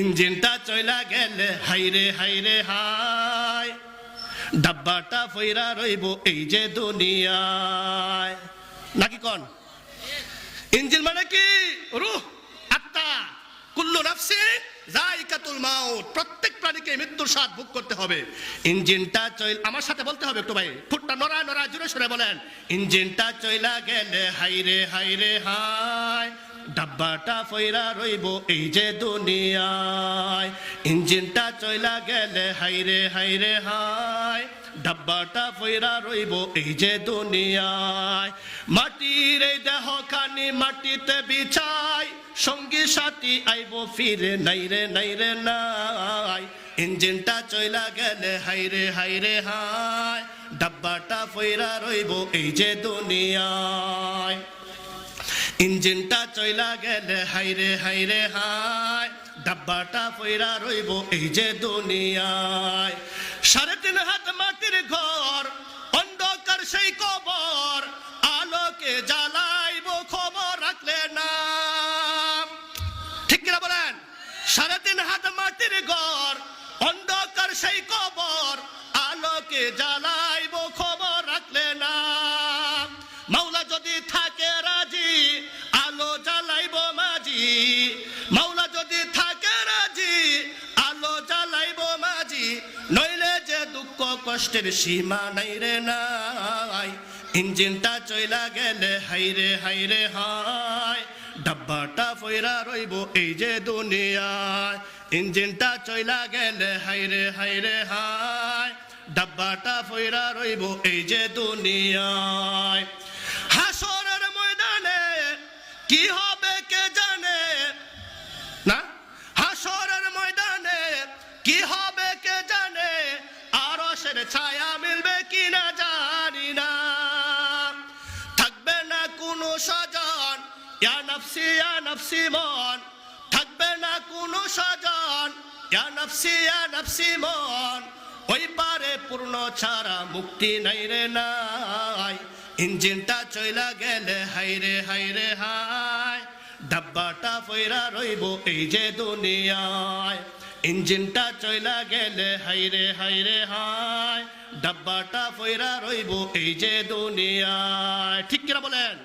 ইঞ্জিনটা চইলা গেলে, হাইরে হাইরে, হাই। ডাব্বাটা ফইরা রইব এই যে দুনিয়ায়। নাকি কন? ইঞ্জিন মানে কি? রুহ, আত্মা। কুল্লু নাফসি জাইকাতুল মাউত। প্রত্যেক প্রাণীকে মৃত্যুর স্বাদ ভোগ করতে হবে। ইঞ্জিনটা চইল, আমার সাথে বলতে হবে একটু ভাই, ফুটটা নড়া নড়া জুড়ে সরে বলেন। ইঞ্জিনটা চইলা গেলে, হাইরে হাইরে, হাই। ডাব্বাটা ফইরা রইব এই যে দুনিয়ায়। ইঞ্জিনটা চইলা গেলে হাইরে হাইরে, হাই। ডাব্বাটা ফইরা রইব এই যে দুনিয়ায়। মাটির এই দেহ খানি মাটিতে বিছাই, সঙ্গী সাথী আইব ফিরে, নাইরে নাইরে, নাই। ইঞ্জিনটা চইলা গেলে হাইরে হাইরে, হাই। ডাব্বাটা ফইরা রইব এই যে দুনিয়ায়। ইঞ্জিনটা চইলা গেলে হাইরে হাইরে, হাই। ডাব্বাটা ফইরা রইব এই যে দুনিয়ায়। সাড়ে তিন হাত মাটির ঘর, অন্ধকার সেই কবর। আলোকে জ্বালাইব খবর রাখলে না ঠিক কিনা বলেন? সাড়ে তিন হাত মাটির ঘর, অন্ধকার সেই কবর। আলোকে জ্বালাইব কষ্টের সীমা নাই রে নাই। ইঞ্জিনটা চইলা গেলে হাইরে হাইরে হাই। ডাব্বাটা ফইরা রইব এই যে দুনিয়ায়। ইঞ্জিনটা চইলা গেলে হাইরে হাইরে হাই। ডাব্বাটা ফইরা রইব এই যে দুনিয়ায়। হাসরের ময়দানে কি হবে কে জানে? না? হাসরের ময়দানে কি হবে ছায়া মিলবে কিনা জানি না। থাকবে না কোনো সাজান ইয়া নফসি ইয়া নফসি মন। থাকবে না কোনো সাজান ইয়া নফসি ইয়া নফসি মন। ওই পারে পূর্ণ ছাড়া মুক্তি নাই রে নাই। ইঞ্জিনটা চইলা গেলে হাইরে হাইরে হাই। ডাব্বাটা ফইরা রইব এই যে দুনিয়ায়। ইঞ্জিনটা চইলা গেলে হাইরে হাইরে, হাই। ডাব্বাটা ফইরা রইব এই যে দুনিয়ায়। ঠিক কিনা বলেন?